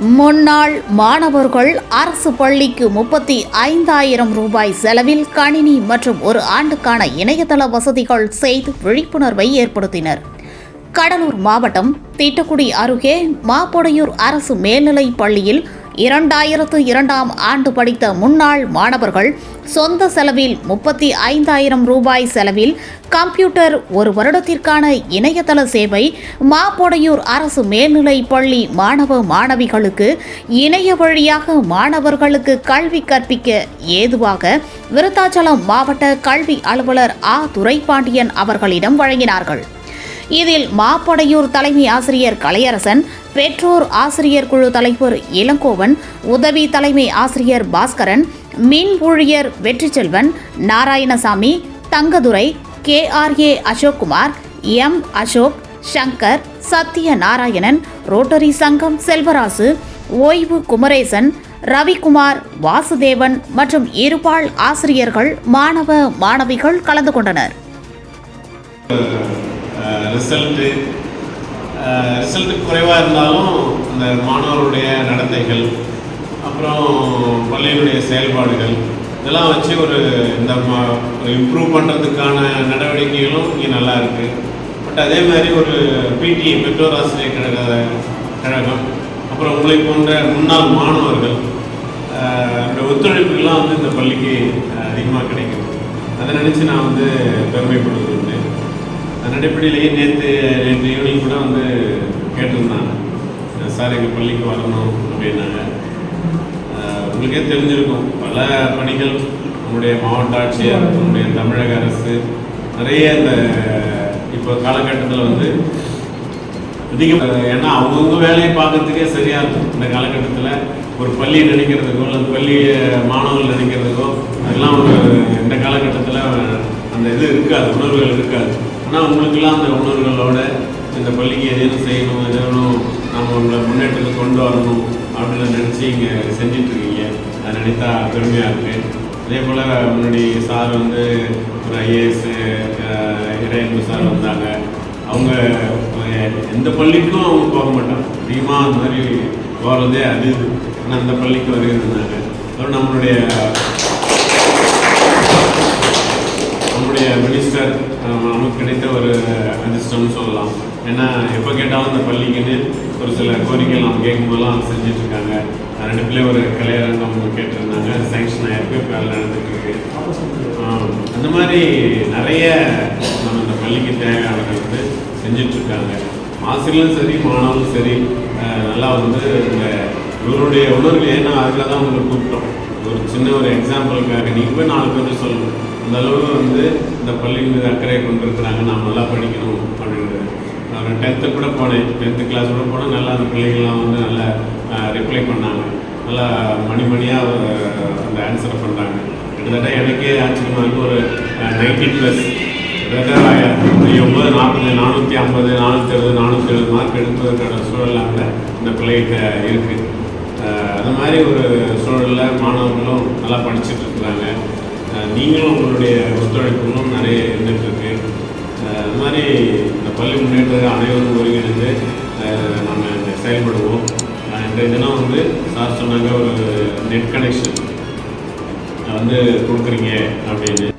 முன்னாள் மாணவர்கள் அரசு பள்ளிக்கு முப்பத்தி ஐந்தாயிரம் ரூபாய் செலவில் கணினி மற்றும் ஒரு ஆண்டுக்கான இணையதள வசதிகள் செய்து விழிப்புணர்வை ஏற்படுத்தினர். கடலூர் மாவட்டம் திட்டக்குடி அருகே மாப்பொடையூர் அரசு மேல்நிலைப் பள்ளியில் இரண்டாயிரத்து இரண்டாம் ஆண்டு படித்த முன்னாள் மாணவர்கள் சொந்த செலவில் முப்பத்தி ஐந்தாயிரம் ரூபாய் செலவில் கம்ப்யூட்டர் ஒரு வருடத்திற்கான இணையதள சேவை மாப்பொடையூர் அரசு மேல்நிலைப் பள்ளி மாணவ மாணவிகளுக்கு இணைய வழியாக மாணவர்களுக்கு கல்வி கற்பிக்க ஏதுவாக விருத்தாச்சலம் மாவட்ட கல்வி அலுவலர் ஆ. துரைபாண்டியன் அவர்களிடம் வழங்கினார்கள். இதில் மாப்படையூர் தலைமை ஆசிரியர் கலையரசன் பெற்றோர் ஆசிரியர் குழு தலைவர் இளங்கோவன் உதவி தலைமை ஆசிரியர் பாஸ்கரன் மின் ஊழியர் Vetriselvan Narayanasamy Thangadurai KRA Ashokkumar M Ashok Shankar Sathya Narayanan Rotary சங்கம் செல்வராசு ஓய்வு குமரேசன் ரவிக்குமார் வாசுதேவன் மற்றும் இருபால் ஆசிரியர்கள் மாணவ மாணவிகள் கலந்து கொண்டனர். ரிசல்ட்டு ரிசல்ட்டு குறைவாக இருந்தாலும் அந்த மாணவருடைய நடத்தைகள் அப்புறம் பள்ளியினுடைய செயல்பாடுகள் இதெல்லாம் வச்சு ஒரு இந்த இம்ப்ரூவ் பண்ணுறதுக்கான நடவடிக்கைகளும் இங்கே நல்லா இருக்குது பட் அதே மாதிரி ஒரு பிடி பெற்றோர் ஆசிரியர் கழக கழகம் அப்புறம் உங்களை போன்ற முன்னாள் மாணவர்கள் இந்த ஒத்துழைப்புகள்லாம் வந்து இந்த பள்ளிக்கு அதிகமாக கிடைக்கும் அதை நினச்சி நான் வந்து பெருமைப்படுத்துகிறேன் அடிப்படையிலேயே நேற்று நேற்று ஈவினிங் கூட வந்து கேட்டிருந்தாங்க. சார் எங்கள் பள்ளிக்கு வரணும் அப்படின்னாங்க. உங்களுக்கே தெரிஞ்சிருக்கும். பல பணிகள் நம்முடைய மாவட்ட ஆட்சியர் நம்முடைய தமிழக அரசு நிறைய இந்த இப்போ காலகட்டத்தில் வந்து அதிகம் ஏன்னா அவங்கவுங்க வேலையை பார்க்கறதுக்கே சரியாக இருக்கும். இந்த காலகட்டத்தில் ஒரு பள்ளியை நினைக்கிறதுக்கோ அல்லது பள்ளி மாணவர்கள் நினைக்கிறதுக்கோ அதெல்லாம் ஒரு இந்த காலகட்டத்தில் அந்த இது இருக்காது உணர்வுகள் இருக்காது. ஆனால் உங்களுக்கெல்லாம் அந்த உணர்வுகளோட இந்த பள்ளிக்கு எதேனும் செய்யணும் எதேனும் நம்ம உங்களை முன்னேற்றத்தை கொண்டு வரணும் அப்படின்னு நினச்சி இங்கே செஞ்சிட்ருக்கீங்க அதை நினைத்தா பெருமையாக இருக்குது அதே போல் முன்னாடி சார் வந்து ஒரு ஐஏஎஸ் இறையன்பு சார் வந்தாங்க. அவங்க எந்த பள்ளிக்கும் அவங்க போக மாட்டாங்க. அதிகமாக அந்த மாதிரி போகிறதே அது இது. ஆனால் அந்த பள்ளிக்கு வருகிறாங்க அப்புறம் நம்மளுடைய நம்முடைய மினிஸ்டர் நமக்கு கிடைத்த ஒரு அதிர்ஷ்டம்னு சொல்லலாம். ஏன்னா எப்போ கேட்டாலும் இந்த பள்ளிக்குன்னு ஒரு சில கோரிக்கைகள் நம்ம கேட்கும்போதெல்லாம் செஞ்சுட்டு இருக்காங்க பிள்ளை ஒரு கலையரங்கம் கேட்டிருந்தாங்க. சேங்ஷன் ஆயிருக்கு இப்போ வேலை அந்த மாதிரி நிறைய நம்ம இந்த பள்ளிக்கு தேவையானதை வந்து செஞ்சுட்டு இருக்காங்க ஆசிரியர்களும் சரி மாணவர்களும் சரி நல்லா வந்து இந்த இவருடைய உணர்வு ஏன்னா அதில் தான் உங்களுக்கு கூப்பிட்டோம். ஒரு சின்ன ஒரு எக்ஸாம்பிளுக்காக நீங்கள் போய் நாலு பேர் சொல்லணும் அந்த அளவுக்கு வந்து இந்த பள்ளி மீது அக்கறை கொண்டிருக்கிறாங்க. நான் நல்லா படிக்கணும் அப்படின்றது நான் டென்த்து கூட போனேன். டென்த்து கிளாஸ் கூட போனால் நல்லா அந்த பிள்ளைங்கள்லாம் வந்து நல்லா ரிப்ளை பண்ணாங்க. நல்லா மணி மணியாக அந்த ஆன்சரை பண்ணுறாங்க கிட்டத்தட்ட எனக்கே ஆச்சரியமாக ஒரு நைன்டி ப்ளஸ் கிட்டத்தட்ட ஒம்பது நாற்பது நானூற்றி ஐம்பது நானூற்றி அறுபது நானூற்றி எழுபது மார்க் எடுப்பதற்கான சூழலாக கூட இந்த பிள்ளைகிட்ட இருக்குது அந்த மாதிரி ஒரு சூழலில் மாணவர்களும் நல்லா படிச்சுட்டு இருக்கிறாங்க. நீங்களும் உங்களுடைய ஒத்துழைப்புகளும் நிறைய இருந்துகிட்ருக்கு. அது மாதிரி இந்த பள்ளி முன்னேற்ற அனைவரும் ஒருங்கிணைந்து நம்ம செயல்படுவோம். அஹ் இன்றைய தினம் வந்து சார் சொன்னாங்க ஒரு நெட் கனெக்ஷன் வந்து கொடுக்குறீங்க அப்படின்னு.